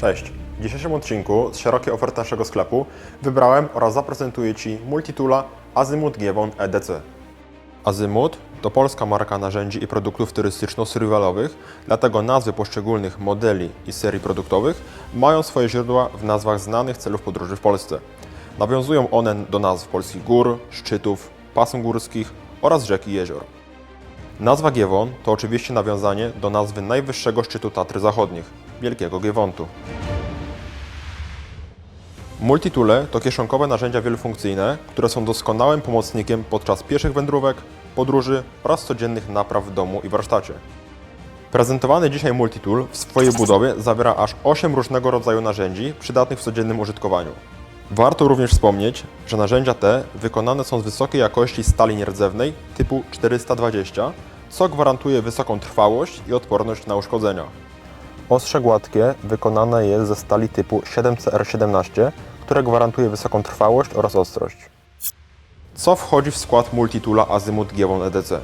Cześć! W dzisiejszym odcinku z szerokiej oferty naszego sklepu wybrałem oraz zaprezentuję Ci Multitula Azymut Giewon EDC. Azymut to polska marka narzędzi i produktów turystyczno-survivalowych, dlatego nazwy poszczególnych modeli i serii produktowych mają swoje źródła w nazwach znanych celów podróży w Polsce. Nawiązują one do nazw polskich gór, szczytów, pasm górskich oraz rzek i jezior. Nazwa Giewon to oczywiście nawiązanie do nazwy najwyższego szczytu Tatry Zachodnich, Wielkiego Giewontu. Multitule to kieszonkowe narzędzia wielofunkcyjne, które są doskonałym pomocnikiem podczas pieszych wędrówek, podróży oraz codziennych napraw w domu i warsztacie. Prezentowany dzisiaj multitool w swojej budowie zawiera aż 8 różnego rodzaju narzędzi przydatnych w codziennym użytkowaniu. Warto również wspomnieć, że narzędzia te wykonane są z wysokiej jakości stali nierdzewnej typu 420, co gwarantuje wysoką trwałość i odporność na uszkodzenia. Ostrze gładkie wykonane jest ze stali typu 7CR17, które gwarantuje wysoką trwałość oraz ostrość. Co wchodzi w skład multitula Azymut Giewon EDC?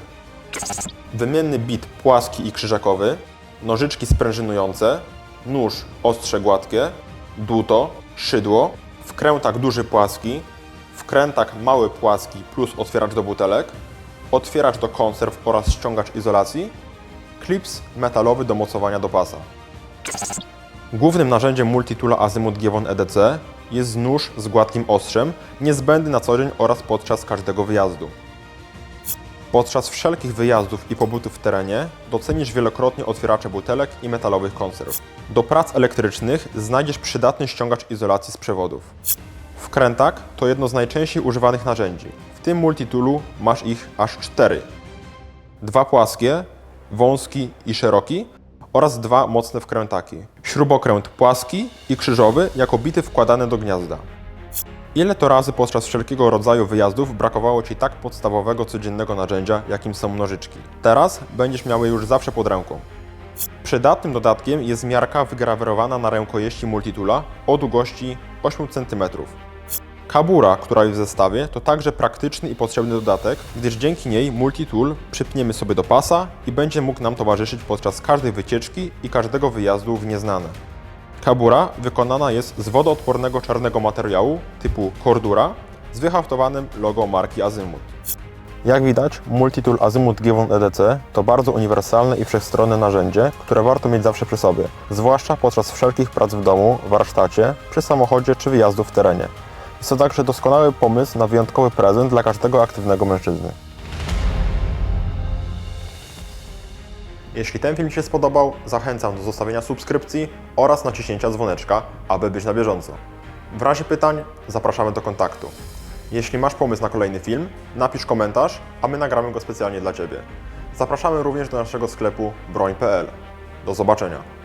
Wymienny bit płaski i krzyżakowy, nożyczki sprężynujące, nóż ostrze gładkie, dłuto, szydło, wkrętak duży płaski, wkrętak mały płaski plus otwieracz do butelek, otwieracz do konserw oraz ściągacz izolacji, klips metalowy do mocowania do pasa. Głównym narzędziem multitula Azymut Giewon EDC jest nóż z gładkim ostrzem, niezbędny na co dzień oraz podczas każdego wyjazdu. Podczas wszelkich wyjazdów i pobytów w terenie docenisz wielokrotnie otwieracze butelek i metalowych konserw. Do prac elektrycznych znajdziesz przydatny ściągacz izolacji z przewodów. Wkrętak to jedno z najczęściej używanych narzędzi. W tym multitoolu masz ich aż cztery. Dwa płaskie, wąski i szeroki oraz dwa mocne wkrętaki. Śrubokręt płaski i krzyżowy jako bity wkładane do gniazda. Ile to razy podczas wszelkiego rodzaju wyjazdów brakowało Ci tak podstawowego codziennego narzędzia, jakim są nożyczki? Teraz będziesz miał je już zawsze pod ręką. Przydatnym dodatkiem jest miarka wygrawerowana na rękojeści multitula o długości 8 cm. Kabura, która jest w zestawie, to także praktyczny i potrzebny dodatek, gdyż dzięki niej multitool przypniemy sobie do pasa i będzie mógł nam towarzyszyć podczas każdej wycieczki i każdego wyjazdu w nieznane. Kabura wykonana jest z wodoodpornego czarnego materiału typu Cordura z wyhaftowanym logo marki Azymut. Jak widać, Multitool Azymut Giewon EDC to bardzo uniwersalne i wszechstronne narzędzie, które warto mieć zawsze przy sobie, zwłaszcza podczas wszelkich prac w domu, warsztacie, przy samochodzie czy wyjazdu w terenie. Jest to także doskonały pomysł na wyjątkowy prezent dla każdego aktywnego mężczyzny. Jeśli ten film Ci się spodobał, zachęcam do zostawienia subskrypcji oraz naciśnięcia dzwoneczka, aby być na bieżąco. W razie pytań zapraszamy do kontaktu. Jeśli masz pomysł na kolejny film, napisz komentarz, a my nagramy go specjalnie dla Ciebie. Zapraszamy również do naszego sklepu broń.pl. Do zobaczenia.